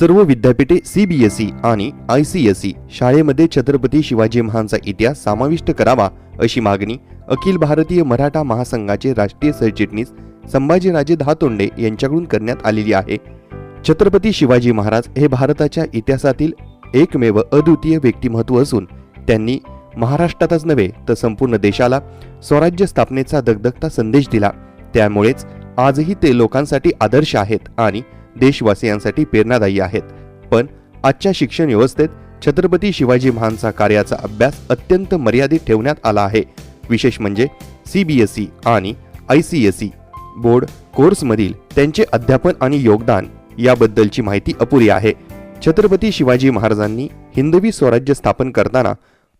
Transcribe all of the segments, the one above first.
सर्व विद्यापीठे सीबीएसई आणि आय सी एस ई शाळेमध्ये छत्रपती शिवाजी महाराजांचा इतिहास समाविष्ट करावा अशी मागणी अखिल भारतीय मराठा महासंघाचे राष्ट्रीय सरचिटणीस संभाजीराजे दहातोंडे यांच्याकडून करण्यात आलेली आहे. छत्रपती शिवाजी महाराज हे भारताच्या इतिहासातील एकमेव अद्वितीय व्यक्तिमत्व असून त्यांनी महाराष्ट्रातच नव्हे तर संपूर्ण देशाला स्वराज्य स्थापनेचा दगदगता संदेश दिला. त्यामुळेच आजही ते लोकांसाठी आदर्श आहेत आणि देशवासियांसाठी प्रेरणादायी आहेत. पण आजच्या शिक्षण व्यवस्थेत छत्रपती शिवाजी महानचा कार्याचा अभ्यास अत्यंत मर्यादित ठेवण्यात आला आहे. विशेष म्हणजे सीबीएसई आणि I C S E board कोर्समधील त्यांचे अध्यापन आणि योगदान याबद्दलची माहिती अपुरी आहे. छत्रपती शिवाजी महाराजांनी हिंदवी स्वराज्य स्थापन करताना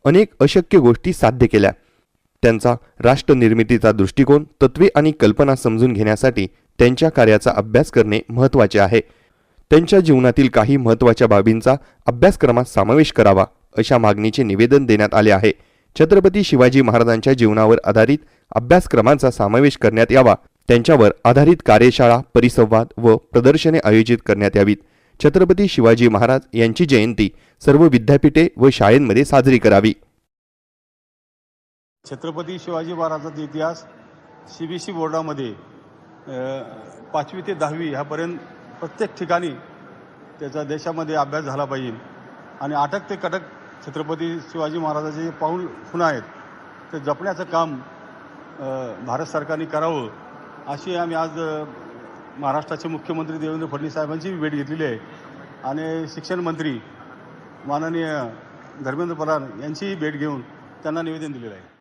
अनेक अशक्य गोष्टी साध्य केल्या. त्यांचा राष्ट्रनिर्मितीचा दृष्टिकोन तत्वे आणि कल्पना समजून घेण्यासाठी त्यांच्या कार्याचा अभ्यास करणे महत्त्वाचे आहे. त्यांच्या जीवनातील काही महत्त्वाच्या बाबींचा अभ्यासक्रमात समावेश करावा अशा मागणीचे निवेदन देण्यात आले आहे. छत्रपती शिवाजी महाराजांच्या जीवनावर आधारित अभ्यासक्रमांचा समावेश करण्यात यावा. त्यांच्यावर आधारित कार्यशाळा परिसंवाद व प्रदर्शने आयोजित करण्यात यावीत. छत्रपती शिवाजी महाराज यांची जयंती सर्व विद्यापीठे व शाळेंमध्ये साजरी करावी. छत्रपती शिवाजी महाराजांचा इतिहास सी बी सी बोर्डामध्ये पाचवी ते दहावी ह्यापर्यंत प्रत्येक ठिकाणी त्याचा देशामध्ये अभ्यास झाला पाहिजे. आणि अटक ते कटक छत्रपती शिवाजी महाराजाचे जे पाऊल खुणा आहेत ते जपण्याचं काम भारत सरकारने करावं अशी आम्ही आज महाराष्ट्राचे मुख्यमंत्री देवेंद्र फडणवीस साहेबांची भेट घेतलेली आहे. आणि शिक्षण मंत्री माननीय धर्मेंद्र प्रधान यांचीही भेट घेऊन त्यांना निवेदन दिलेलं आहे.